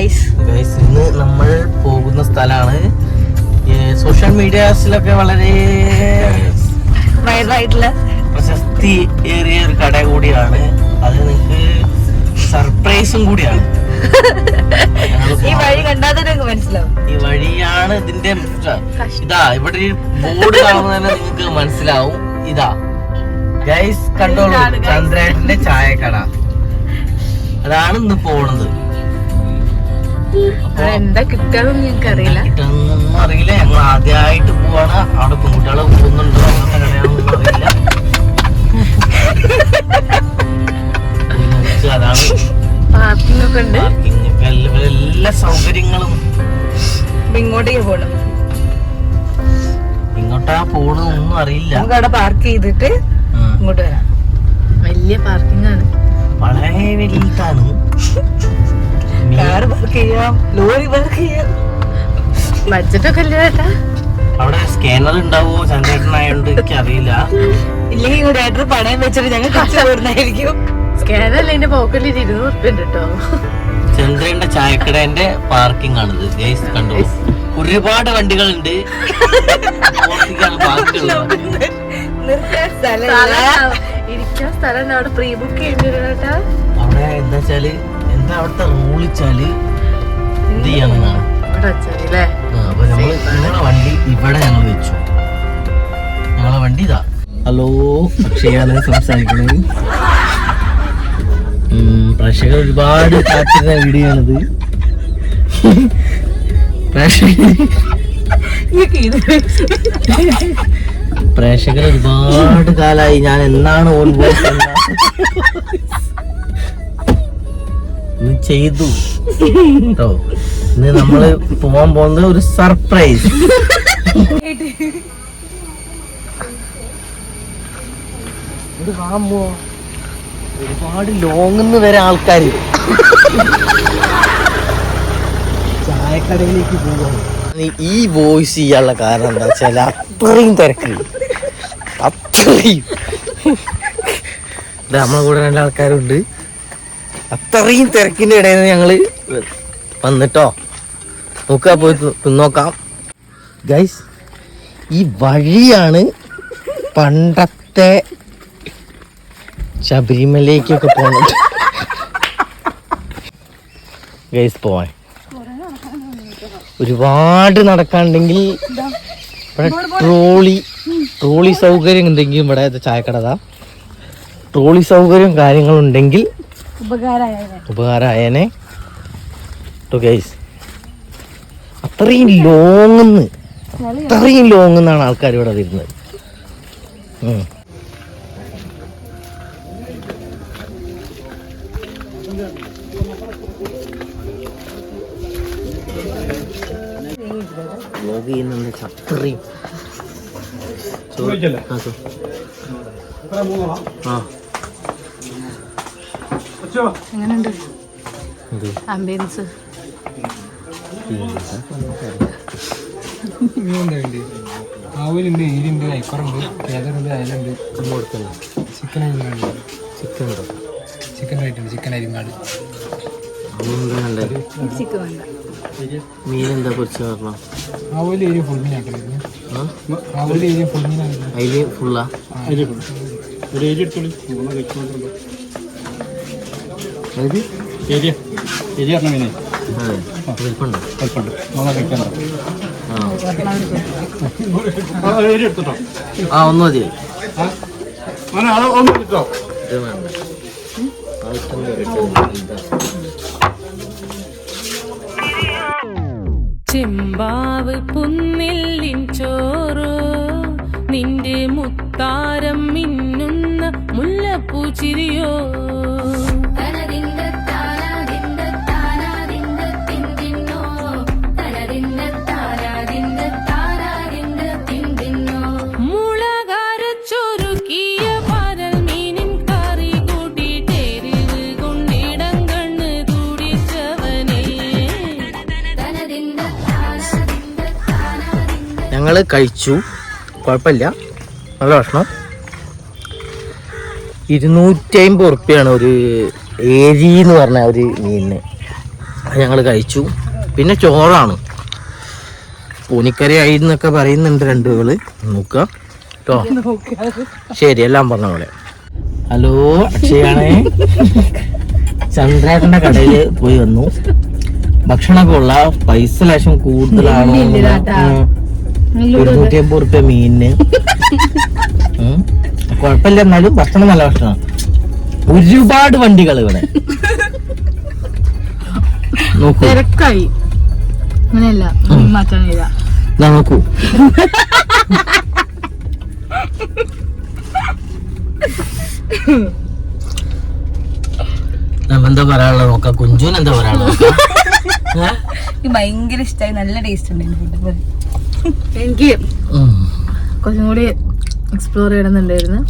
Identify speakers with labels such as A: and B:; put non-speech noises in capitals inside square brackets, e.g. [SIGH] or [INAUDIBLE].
A: Guys
B: guys ഇന്ന് നമ്മൾ പോകുന്ന സ്ഥലമാണ് സോഷ്യൽ മീഡിയാസിലൊക്കെ വളരെ
A: വൈറലായിട്ടുള്ള
B: പ്രശസ്തി ഏറിയ ഒരു കട കൂടിയാണ്. അത് നിങ്ങൾക്ക് സർപ്രൈസും കൂടിയാണ്. [LAUGHS]
A: ഈ വഴി കണ്ടാൽ തന്നെ മനസ്സിലാവും.
B: ഈ വഴിയാണ് ഇതിന്റെ ഇതാ ഇവിടെ ബോർഡ് കാണുന്നതന്നെ തന്നെ നിങ്ങൾക്ക് മനസ്സിലാവും. ഇതാ. ഗൈസ് കണ്ടോളൂ. ചന്ദ്രേട്ടന്റെ ചായക്കട. അതാണ് ഇന്ന് പോണത്.
A: എന്താ കിട്ടാന്ന് ഞങ്ങൾക്ക് അറിയില്ല?
B: കിട്ടുന്നൊന്നും അറിയില്ല. ഞങ്ങൾ ആദ്യമായിട്ട് പോവാണ്. അവിടെ പെൺകുട്ടികളെ പോകുന്നുണ്ടോ അങ്ങനത്തെ കടയാണെന്നൊന്നും അറിയില്ല. അതാണ്
A: പാർക്കിംഗ് ഒക്കെ ഉണ്ട്
B: പാർക്കിംഗ് എല്ലാ സൗകര്യങ്ങളും
A: ഇങ്ങോട്ടേക്ക് പോകണം
B: ഇങ്ങോട്ടാ പോണെന്നൊന്നും അറിയില്ല.
A: നമുക്ക് അവിടെ പാർക്ക് ചെയ്തിട്ട് ഇങ്ങോട്ട് വരാം. വലിയ പാർക്കിംഗ് ആണ്
B: വളരെ വലുതാണ്
A: പാർക്ക് ചെയ്യാം. ലോറി പാർക്ക് ചെയ്യാം. ബഡ്ജറ്റ് ഒക്കെ ഇല്ല ചേട്ടാ
B: അവിടെ സ്കാനർ ഉണ്ടാവോ? ചന്ദ്രേട്ടനായോണ്ട് എനിക്ക് അറിയില്ല.
A: ഇല്ലെങ്കിൽ ഏട്ടർ പണയം വെച്ചിട്ട് ഞങ്ങൾ തിരിച്ചു പോരുന്നായിരിക്കും സ്കാനല്ല എന്റെ പോക്കറ്റിൽ ഇരുന്നൂറ് ഉറുപ്പ്യ ഉണ്ട് കേട്ടോ
B: ചന്ദ്രന്റെ ചായക്കടേന്റെ പാർക്കിംഗ് ആണിത്. ഗൈസ് കണ്ടു? ഒരുപാട് വണ്ടികളുണ്ട്.
A: ഇരിക്കാൻ സ്ഥലം അവിടെ പ്രീ ബുക്ക് ചെയ്തിട്ടാ
B: അവിടെ എന്താ വെച്ചാൽ എന്താ അവിടുത്തെ വെച്ചാൽ എന്ത് ചെയ്യണമെന്നാണ് അപ്പൊ നമ്മൾ ഞങ്ങളെ വണ്ടി ഇവിടെ ഞങ്ങൾ വെച്ചു. ഞങ്ങളെ വണ്ടി ഇതാ. ഹലോ അക്ഷയാണ് സംസാരിക്കുന്നത് പ്രേക്ഷകർ ഒരുപാട് കാത്തിരുന്ന വീഡിയോ ആണിത് പ്രേക്ഷകർ പ്രേക്ഷകർ ഒരുപാട് കാലായി. ഞാൻ എന്നാണ് ഓൺ വോയിസ് ഇന്ന് ചെയ്തു. കേട്ടോ? ഇന്ന് നമ്മൾ പോവാൻ പോകുന്നത് ഒരു സർപ്രൈസ്. ഒരുപാട് ലോങ് വരെ ആൾക്കാർ ചായക്കടയിലേക്ക് പോവാണ്. ഈ വോയിസ് ചെയ്യാനുള്ള കാരണം എന്താ വെച്ചാൽ അത്രയും തിരക്ക്. അത്രയും. നമ്മളെ കൂടെ രണ്ടാൾക്കാരുണ്ട് അത്രയും തിരക്കിന്റെ ഇടയിൽ നിന്ന് ഞങ്ങൾ വന്നിട്ടോ. നോക്കുക പോയി തിന്നോക്കാം. ഗൈസ് ഈ വഴിയാണ് പണ്ടത്തെ ശബരിമലയ്ക്കൊക്കെ പോകുന്നത് ഗൈസ് പോവാൻ. ഒരുപാട് നടക്കാണ്ടെങ്കിൽ ഇവിടെ ട്രോളി ട്രോളി സൗകര്യം എന്തെങ്കിലും ഇവിടെ ചായക്കടതാ ട്രോളി സൗകര്യം കാര്യങ്ങളുണ്ടെങ്കിൽ ഉപകാരമായേനെ ടു ഗൈസ് അത്രയും ലോങ്ങന്ന് അത്രയും ലോങ്ങെന്നാണ് ആൾക്കാർ ഇവിടെ വരുന്നത്. ഉം. വ്ലോഗ് ചെയ്യുന്നുണ്ട് ച്ച അത്രയും ചോറ്- ആ, ചോ- ആ.
A: എങ്ങനെയുണ്ട്? ആംബിയൻസ്
C: ആവലുണ്ട് ഈരുണ്ട് ഐക്കറുണ്ട് കേതറുണ്ട് അയലുണ്ട്. ചിക്കൻ അരിങ്ങാട്
B: ചിക്കൻ ഉണ്ടോ?
C: ചിക്കൻ റൈറ്റ് ഉണ്ട് ചിക്കൻ അരിങ്ങാട്
B: എന്താ പൊരിച്ച് പറഞ്ഞോ
C: ആവൽ ഏരിയ ഫുൾ
B: ആ?
C: ആവൽ ഏരിയ ഫുൾ മീനാക്കുന്നത്
B: അതിൽ ഫുള്ളാ
C: ഒരു ഏരിയ എടുത്തോളി.
B: അതായത്
C: ഏരിയ ഏരിയ പറഞ്ഞ മീനെ?
B: അതെ. വലിപ്പുണ്ടോ
C: നമ്മളെ കഴിക്കാൻ
B: ആ.
C: ഏരിയ എടുത്തിട്ടോ?
B: ആ ഒന്ന് മതി.
C: ഒന്ന് എടുത്തോ?
B: ഇത് വേണ്ട. ആവശ്യം വരട്ടെ.
D: ചെമ്പാവ് പുന്നില്ലിൻ ചോറോ നിന്റെ മുത്താരം മിന്നുന്ന മുല്ലപ്പൂ
B: കഴിച്ചു. കുഴപ്പമില്ല. നല്ല ഭക്ഷണം. ഇരുന്നൂറ്റി അമ്പത് ഉറുപ്പ്യാണ് ഒരു ഏരി എന്ന് പറഞ്ഞ ഒരു മീനിന്. ഞങ്ങൾ കഴിച്ചു. പിന്നെ ചോറാണ്. പൂനിക്കറി ആയി എന്നൊക്കെ പറയുന്നുണ്ട് രണ്ടുകൾ. നോക്കുക. കേട്ടോ? ശരി എല്ലാം പറഞ്ഞ പോലെ. ഹലോ അക്ഷയാണേ. ചന്ദ്രേട്ടന്റെ കടയിൽ പോയി വന്നു. ഭക്ഷണമൊക്കെ ഉള്ള പൈസ ലേശം കൂടുതലാണോ. ഇരുന്നൂറ്റി അമ്പത് റുപ്യ മീനിന്. [LAUGHS] കുഴപ്പമില്ല എന്നാലും ഭക്ഷണം നല്ല ഭക്ഷണം ഒരുപാട് വണ്ടികൾ ഇവിടെ. നോക്കൂ.
A: തിരക്കായി. അങ്ങനെയല്ല മാറ്റാൻ
B: നോക്കൂ. നമ്മ എന്താ പറയാനുള്ളത് നോക്കാം. കുഞ്ചുവിന് എന്താ പറയാനുള്ളത്
A: ഭയങ്കര ഇഷ്ടമായി നല്ല ടേസ്റ്റ് ഉണ്ട് ഫുഡ് എനിക്ക്. കുറച്ചും കൂടി എക്സ്പ്ലോർ ചെയ്യണമെന്നുണ്ടായിരുന്നു.